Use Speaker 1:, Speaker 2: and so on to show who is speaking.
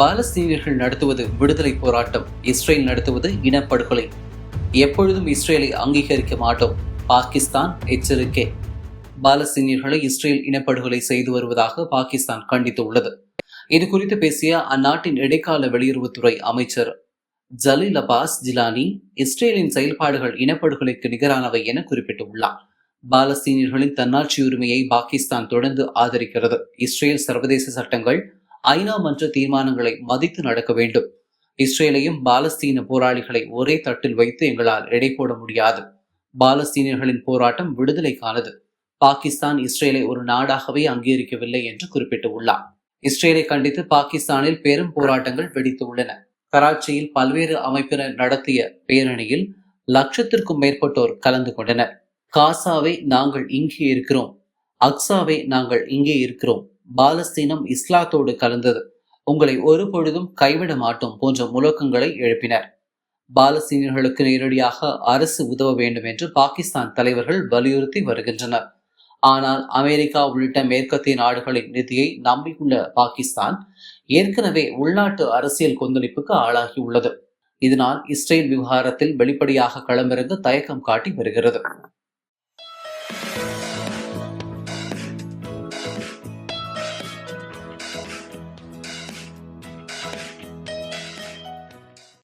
Speaker 1: பாலஸ்தீனியர்கள் நடத்துவது விடுதலை போராட்டம் இஸ்ரேல் நடத்துவது இனப்படுகொலை. எப்பொழுதும் இஸ்ரேலை அங்கீகரிக்க மாட்டோம். பாகிஸ்தான் எச்சரிக்கை. பாலஸ்தீனியர்களை இஸ்ரேல் இனப்படுகொலை செய்து வருவதாக பாகிஸ்தான் கண்டித்துள்ளது. இது குறித்து பேசிய அந்நாட்டின் இடைக்கால வெளியுறவுத்துறை அமைச்சர் ஜலீல் அபாஸ் ஜிலானி இஸ்ரேலின் செயல்பாடுகள் இனப்படுகொலைக்கு நிகரானவை என குறிப்பிட்டுள்ளார். பாலஸ்தீனியர்களின் தன்னாட்சி உரிமையை பாகிஸ்தான் தொடர்ந்து ஆதரிக்கிறது. இஸ்ரேல் சர்வதேச சட்டங்கள் ஐநா மன்ற தீர்மானங்களை மதித்து நடக்க வேண்டும். இஸ்ரேலையும் பாலஸ்தீன போராளிகளை ஒரே தட்டில் வைத்து எங்களால் எடை போட முடியாது. பாலஸ்தீனியர்களின் போராட்டம் விடுதலைக்கானது. பாகிஸ்தான் இஸ்ரேலை ஒரு நாடாகவே அங்கீகரிக்கவில்லை என்று குறிப்பிட்டுள்ளார். இஸ்ரேலை கண்டித்து பாகிஸ்தானில் பெரும் போராட்டங்கள் வெடித்துள்ளன கராச்சியில் பல்வேறு அமைப்பினர் நடத்திய பேரணியில் லட்சத்திற்கும் மேற்பட்டோர் கலந்து கொண்டனர். காசாவை நாங்கள் இங்கே இருக்கிறோம். அக்ஸாவை நாங்கள் இங்கே இருக்கிறோம். பாலஸ்தீனம் இஸ்லாத்தோடு கலந்தது. உங்களை ஒரு பொழுதும் கைவிட மாட்டோம் போன்ற முழக்கங்களை எழுப்பினர். பாலஸ்தீனியர்களுக்கு நேரடியாக அரசு உதவ வேண்டும் என்று பாகிஸ்தான் தலைவர்கள் வலியுறுத்தி வருகின்றனர். ஆனால் அமெரிக்கா உள்ளிட்ட மேற்கத்திய நாடுகளின் நிதியை நம்பியுள்ள பாகிஸ்தான் ஏற்கனவே உள்நாட்டு அரசியல் கொந்தளிப்புக்கு ஆளாகியுள்ளது. இதனால் இஸ்ரேல் விவகாரத்தில் வெளிப்படையாக களமிறங்க தயக்கம் காட்டி வருகிறது.